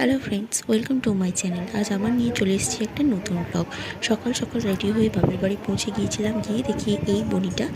Hello friends welcome to my channel আজ আবার নিয়ে চলে এসেছি একটা নতুন ব্লগ সকাল সকাল রেডি হয়ে বাপের বাড়ি পৌঁছে গিয়েছিলাম গিয়ে দেখি এই বনিটা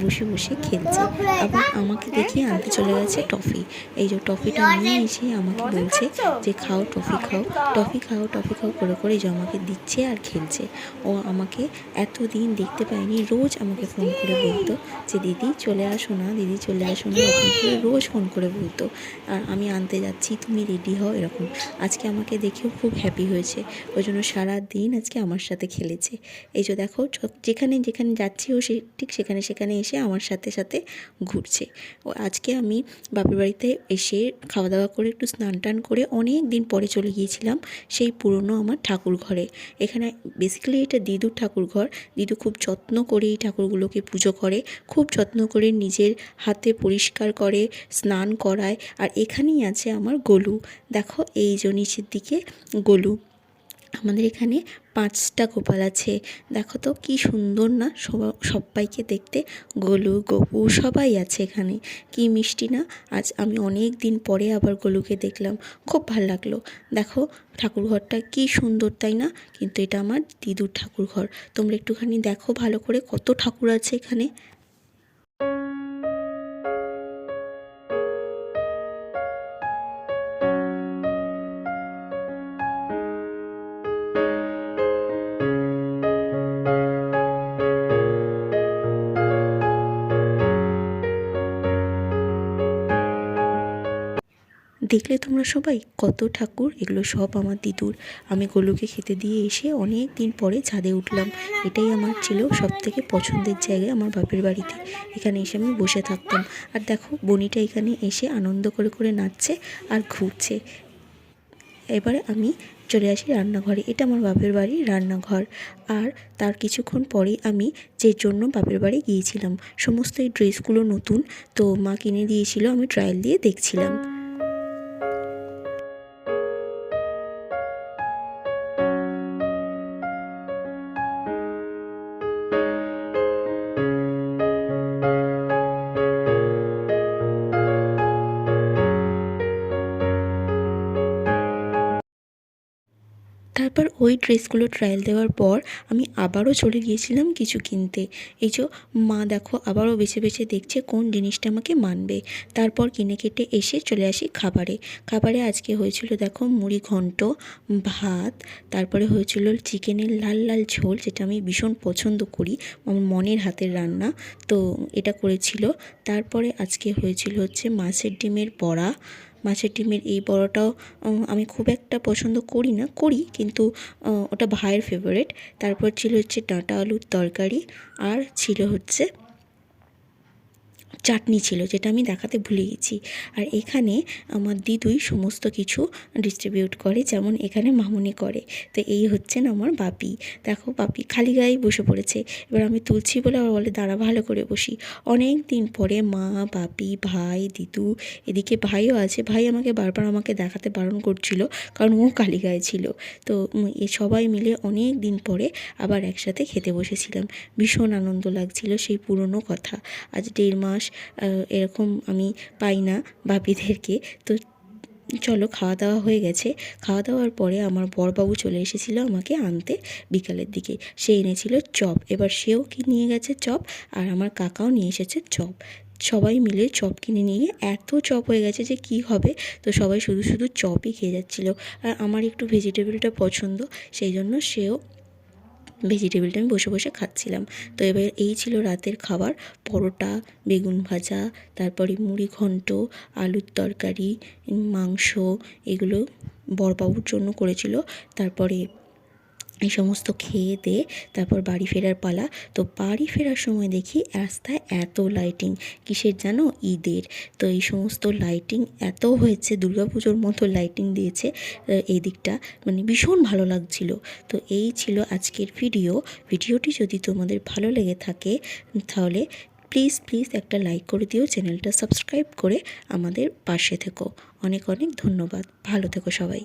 বসে বসে খেলছে। আবার আমাকে দেখিয়ে আনতে চলে গেছে টফি। এই যে টফিটা নিয়ে এসে আমাকে বলছে যে খাও টফি খাও টফি খাও টফি খাও করে করে যে আমাকে দিচ্ছে আর খেলছে। ও আমাকে এতদিন দেখতে পায়নি রোজ আমাকে ফোন করে বলতো যে দিদি চলে আসো না দিদি চলে আসো না। এরকম করে রোজ ফোন করে বলতো। আর আমি আনতে যাচ্ছি তুমি রেডি হও এরকম। আজকে আমাকে দেখেও খুব হ্যাপি হয়েছে। ওই জন্য সারা দিন আজকে আমার সাথে খেলেছে। এই যে দেখো যেখানে যেখানে যাচ্ছি ও সে, ঠিক সেখানে সেখানে এসে আমার সাথে সাথে ঘুরছে। ও আজকে আমি বাপের বাড়িতে এসে খাওয়া দাওয়া করে একটু স্নান টান করে অনেক দিন পরে চলে গিয়েছিলাম সেই পুরনো আমার ঠাকুর ঘরে। এখানে বেসিক্যালি এটা দিদুর ঠাকুর ঘর। দিদু খুব যত্ন করে এই ঠাকুরগুলোকে পুজো করে, খুব যত্ন করে নিজের হাতে পরিষ্কার করে, স্নান করায়। আর এখানেই আছে আমার গলু। দেখো এই যে নিচের দিকে গলু। আমাদের এখানে পাঁচটা গোপাল আছে। দেখো তো কি সুন্দর না সবা সবাইকে দেখতে গলু, গপু সবাই আছে এখানে। কি মিষ্টি না? আজ আমি অনেক দিন পরে আবার গলুকে দেখলাম। খুব ভালো লাগল। দেখো ঠাকুরঘরটা কি সুন্দর, তাই না? কিন্তু এটা আমার দিদুর ঠাকুরঘর। তোমরা একটুখানি দেখো ভালো করে কত ঠাকুর আছে এখানে। দেখলে তোমরা সবাই কত ঠাকুর, এগুলো সব আমার দিদুর। আমি গোলুকে খেতে দিয়ে এসে অনেক দিন পরে ছাদে উঠলাম। এটাই আমার ছিল সব থেকে পছন্দের জায়গা আমার বাপের বাড়িতে। এখানে এসে আমি বসে থাকতাম। আর দেখো, বনিটা এখানে এসে আনন্দ করে করে নাচছে আর ঘুরছে। এবারে আমি চলে আসি রান্নাঘরে। এটা আমার বাপের বাড়ির রান্নাঘর। আর তার কিছুক্ষণ পরেই আমি যে জন্য বাপের বাড়ি গিয়েছিলাম, সমস্ত এই ড্রেসগুলো নতুন, তো মা কিনে দিয়েছিল, আমি ট্রায়াল দিয়ে দেখছিলাম। তারপর ওই ড্রেসগুলো ট্রায়াল দেওয়ার পর আমি আবারও চলে গিয়েছিলাম কিছু কিনতে। এই যে মা দেখো আবারও বেছে বেছে দেখছে কোন জিনিসটা আমাকে মানবে। তারপর কিনে কেটে এসে চলে আসি খাবারে। খাবারে আজকে হয়েছিল দেখো মুড়ি ঘন্ট, ভাত, তারপরে হয়েছিল চিকেনের লাল লাল ঝোল যেটা আমি ভীষণ পছন্দ করি, আমার মনের হাতের রান্না। তো এটা করেছিল। তারপরে আজকে হয়েছিল হচ্ছে মাছের ডিমের বড়া মাছের ডিমের এই বড়াটাও আমি খুব একটা পছন্দ করি না, করি, কিন্তু ওটা ভাইয়ের ফেভারেট তারপর ছিল হচ্ছে ডাঁটা আলুর তরকারি, আর ছিল হচ্ছে চাটনি ছিল, যেটা আমি দেখাতে ভুলে গেছি। আর এখানে আমার দিদুই সমস্ত কিছু ডিস্ট্রিবিউট করে, যেমন এখানে মামুনি করে। তো এই হচ্ছেন আমার বাপি। দেখো বাপি খালি গায়েই বসে পড়েছে। এবার আমি তুলছি বলে আবার বলে, দাঁড়া, ভালো করে বসি। অনেক দিন পরে মা, বাপি, ভাই, দিদু, এদিকে ভাইও আছে। ভাই আমাকে বারবার আমাকে দেখাতে বারণ করছিল, কারণ ও কালী গায়ে ছিল। তো এ সবাই মিলে অনেক দিন পরে আবার একসাথে খেতে বসেছিলাম। ভীষণ আনন্দ লাগছিল সেই পুরনো কথা। আজ দেড় মাস এরকম আমি পাই না বাপিদেরকে তো চলো খাওয়া দাওয়া হয়ে গেছে। খাওয়া দাওয়ার পরে আমার বরবাবু চলে এসেছিল আমাকে আনতে বিকালের দিকে। সে এনেছিল চপ। এবার সেও কি নিয়ে গেছে চপ আর আমার কাকাও নিয়ে এসেছে চপ। সবাই মিলে চপ কিনে নিয়ে এত চপ হয়ে গেছে যে কি হবে? তো সবাই শুধু শুধু চপই খেয়ে যাচ্ছিল। আর আমার একটু ভেজিটেবলটা পছন্দ, সেই জন্য সেও ভেজিটেবলটা আমি বসে বসে খাচ্ছিলাম। তো এবার এই ছিল রাতের খাবার। পরোটা, বেগুন ভাজা, তারপরে মুড়ি ঘন্ট, আলুর তরকারি, মাংস, এগুলো বরবাবুর জন্য করেছিল। তারপরে এই সমস্ত খেয়ে দিয়ে তারপর বাড়ি ফেরার পালা। তো বাড়ি ফেরার সময় দেখি রাস্তায় এত লাইটিং কিসের জানো? ঈদের। তো এই সমস্ত লাইটিং এত হয়েছে, দুর্গাপুজোর মতো লাইটিং দিয়েছে এই দিকটা। মানে ভীষণ ভালো লাগছিল। তো এই ছিল আজকের ভিডিও ভিডিওটি যদি তোমাদের ভালো লেগে থাকে, তাহলে প্লিজ প্লিজ একটা লাইক করে দিও। চ্যানেলটা সাবস্ক্রাইব করে আমাদের পাশে থেকো। অনেক অনেক ধন্যবাদ। ভালো থেকো সবাই।